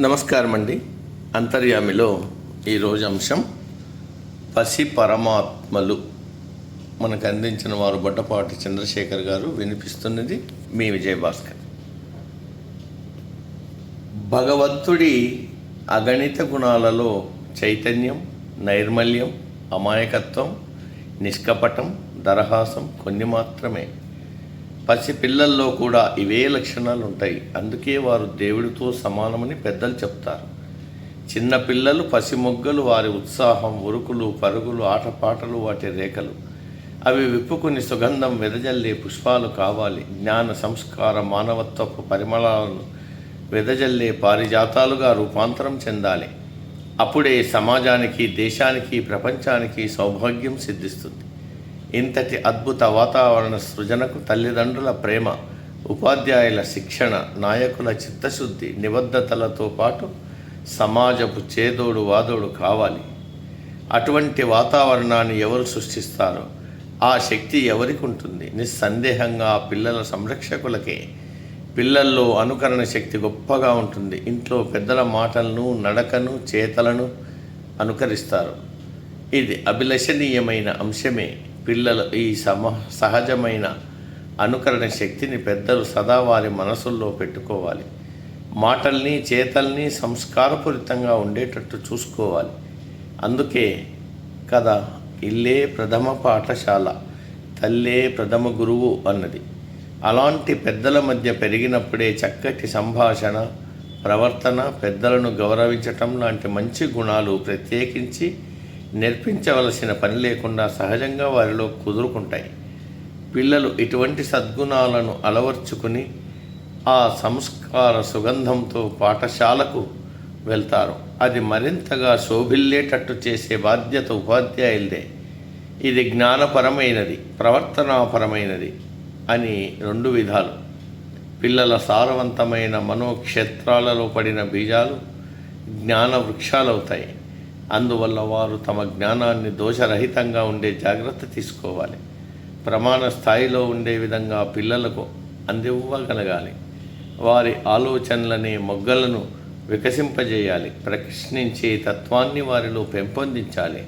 నమస్కారం అండి అంతర్యామిలో ఈరోజు అంశం పసి పరమాత్మలు. మనకు అందించిన వారు బొట్టపాటి చంద్రశేఖర్ గారు వినిపిస్తున్నది మీ విజయభాస్కర్. భగవంతుడి అగణిత గుణాలలో చైతన్యం నైర్మల్యం అమాయకత్వం నిష్కపటం దరహాసం కొన్ని మాత్రమే. పసి పిల్లల్లో కూడా ఇవే లక్షణాలు ఉంటాయి అందుకే వారు దేవుడితో సమానమని పెద్దలు చెప్తారు. చిన్న పిల్లలు పసిమొగ్గలు వారి ఉత్సాహం ఉరుకులు పరుగులు ఆటపాటలు వాటి రేఖలు. అవి విప్పుకుని సుగంధం వెదజల్లే పుష్పాలు కావాలి. జ్ఞాన సంస్కార మానవత్వపు పరిమళాలను వెదజల్లే పారిజాతాలుగా రూపాంతరం చెందాలి. అప్పుడే సమాజానికి దేశానికి ప్రపంచానికి సౌభాగ్యం సిద్ధిస్తుంది. ఇంతటి అద్భుత వాతావరణ సృజనకు తల్లిదండ్రుల ప్రేమ ఉపాధ్యాయుల శిక్షణ నాయకుల చిత్తశుద్ధి నిబద్ధతలతో పాటు సమాజపు చేదోడు వాదోడు కావాలి. అటువంటి వాతావరణాన్ని ఎవరు సృష్టిస్తారో ఆ శక్తి ఎవరికి ఉంటుంది? నిస్సందేహంగా ఆ పిల్లల సంరక్షకులకే పిల్లల్లో అనుకరణ శక్తి గొప్పగా ఉంటుంది. ఇంట్లో పెద్దల మాటలను నడకను చేతలను అనుకరిస్తారు. ఇది అభిలషణీయమైన అంశమే. పిల్లల ఈ సమ సహజమైన అనుకరణ శక్తిని పెద్దలు సదా వారి మనసుల్లో పెట్టుకోవాలి. మాటల్ని చేతల్ని సంస్కారపూరితంగా ఉండేటట్టు చూసుకోవాలి. అందుకే కదా ఇల్లే ప్రథమ పాఠశాల తల్లే ప్రథమ గురువు అన్నది. అలాంటి పెద్దల మధ్య పెరిగినప్పుడే చక్కటి సంభాషణ ప్రవర్తన పెద్దలను గౌరవించటం లాంటి మంచి గుణాలు ప్రత్యేకించి నేర్పించవలసిన పని లేకుండా సహజంగా వారిలో కుదురుకుంటాయి. పిల్లలు ఇటువంటి సద్గుణాలను అలవర్చుకుని ఆ సంస్కార సుగంధంతో పాఠశాలకు వెళ్తారు. అది మరింతగా శోభిల్లేటట్టు చేసే బాధ్యత ఉపాధ్యాయులదే. ఇది జ్ఞానపరమైనది ప్రవర్తనాపరమైనది అని రెండు విధాలు. పిల్లల సారవంతమైన మనోక్షేత్రాలలో పడిన బీజాలు జ్ఞాన వృక్షాలవుతాయి అందువల్ల వారు తమ జ్ఞానాన్ని దోషరహితంగా ఉండే జాగ్రత్త తీసుకోవాలి. ప్రమాణ స్థాయిలో ఉండే విధంగా పిల్లలకు అందివ్వగలగాలి. వారి ఆలోచనలనే మొగ్గలను వికసింపజేయాలి. ప్రశ్నించే తత్వాన్ని వారిలో పెంపొందించాలి.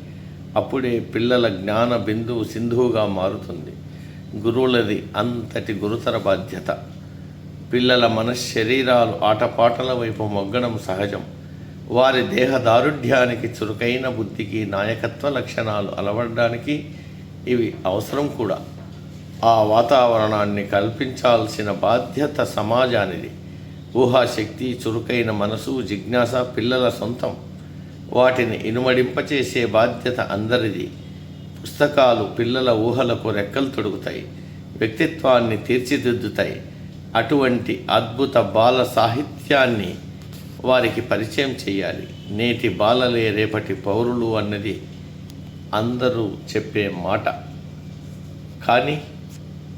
అప్పుడే పిల్లల జ్ఞాన బిందువు సింధువుగా మారుతుంది. గురువులది అంతటి గురుతర బాధ్యత. పిల్లల మనశ్శరీరాలు ఆటపాటల వైపు మొగ్గడం సహజం. వారి దేహ దారుఢ్యానికి చురుకైన బుద్ధికి నాయకత్వ లక్షణాలు అలవడడానికి ఇవి అవసరం కూడా. ఆ వాతావరణాన్ని కల్పించాల్సిన బాధ్యత సమాజానిది. ఊహాశక్తి చురుకైన మనసు జిజ్ఞాస పిల్లల సొంతం వాటిని ఇనుమడింపచేసే బాధ్యత అందరిది. పుస్తకాలు పిల్లల ఊహలకు రెక్కలు తొడుగుతాయి వ్యక్తిత్వాన్ని తీర్చిదిద్దుతాయి. అటువంటి అద్భుత బాల సాహిత్యాన్ని వారికి పరిచయం చేయాలి. నేటి బాలలే రేపటి పౌరులు అన్నది అందరూ చెప్పే మాట. కానీ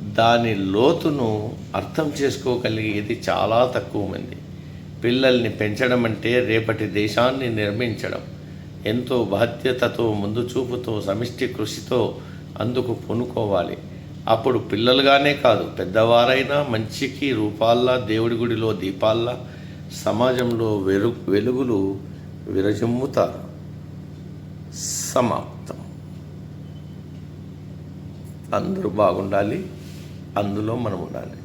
దాని లోతును అర్థం చేసుకోగలిగేది చాలా తక్కువ మంది. పిల్లల్ని పెంచడం అంటే రేపటి దేశాన్ని నిర్మించడం. ఎంతో బాధ్యతతో ముందు చూపుతో సమిష్టి కృషితో అందుకు పూనుకోవాలి. అప్పుడు పిల్లలుగానే కాదు పెద్దవారైనా మంచికి రూపాల్లా దేవుడి గుడిలో దీపాల్లా సమాజంలో వెలు వెలుగులు విరజిమ్ముతారు. సమాప్తం. అందరూ బాగుండాలి అందులో మనం ఉండాలి.